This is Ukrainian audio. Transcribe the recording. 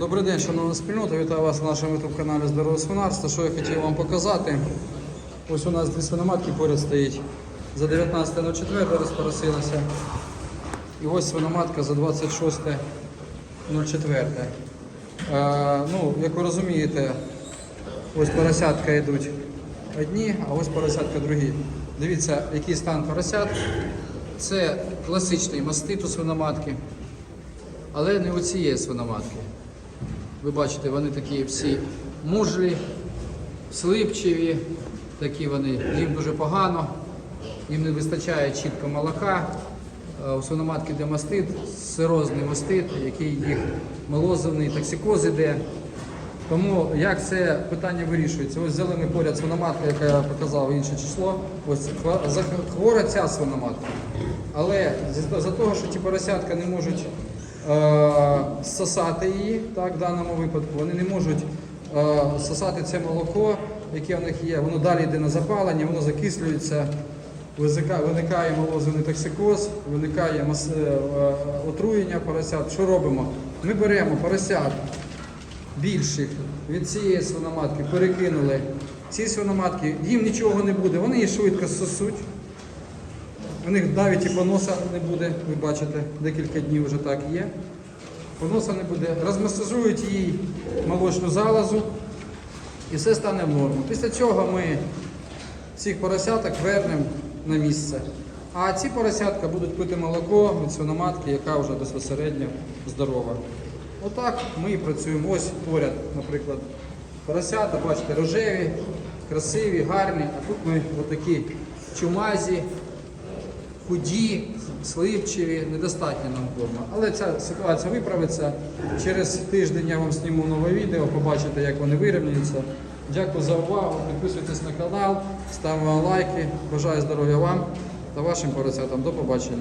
Добрий день, шановна спільнота. Вітаю вас на нашому youtube каналі Здорове свинарство. Що я хотів вам показати? Ось у нас дві свиноматки поряд стоїть. За 19.04 розпоросилася. І ось свиноматка за 26.04. Е, ну, як ви розумієте, ось поросятка йдуть одні, а ось поросятка другі. Дивіться, який стан поросят. Це класичний мастит свиноматки, але не у цієї свиноматки. Ви бачите, вони такі всі мужлі, слипчиві, такі вони, їм дуже погано, їм не вистачає чітко молока. Е, У свиноматки де мастит, сирозний мастит, який їх молозивний, токсикоз іде. Тому як це питання вирішується? Ось ми поряд свиноматка, яка я показав інше число. Ось хвора ця свиноматка. Але за, того, що ті поросятка не можуть сосати її, так, в даному випадку, вони не можуть е, сосати це молоко, яке в них є, воно далі йде на запалення, воно закислюється, виникає молозивний токсикоз, виникає е, е, отруєння поросят. Що робимо? Ми беремо поросят більших від цієї свиноматки перекинули. Ці свиноматки, їм нічого не буде, вони її швидко сосуть. У них навіть і поноса не буде, ви бачите, декілька днів вже так є. Поноса не буде. Розмасажують їй молочну залозу і все стане в норму. Після цього ми цих поросяток вернемо на місце. А ці поросятка будуть пити молоко від свиноматки, яка вже безпосередньо здорова. Отак ми і працюємо. Ось поряд, наприклад, поросята, бачите, рожеві, красиві, гарні. А тут ми отакі чумазі, худі, сливчиві, недостатньо нам корма. Але ця ситуація виправиться. Через тиждень я вам зніму нове відео, побачите, як вони вирівнюються. Дякую за увагу. Підписуйтесь на канал, ставимо лайки. Бажаю здоров'я вам та вашим поросятам. До побачення.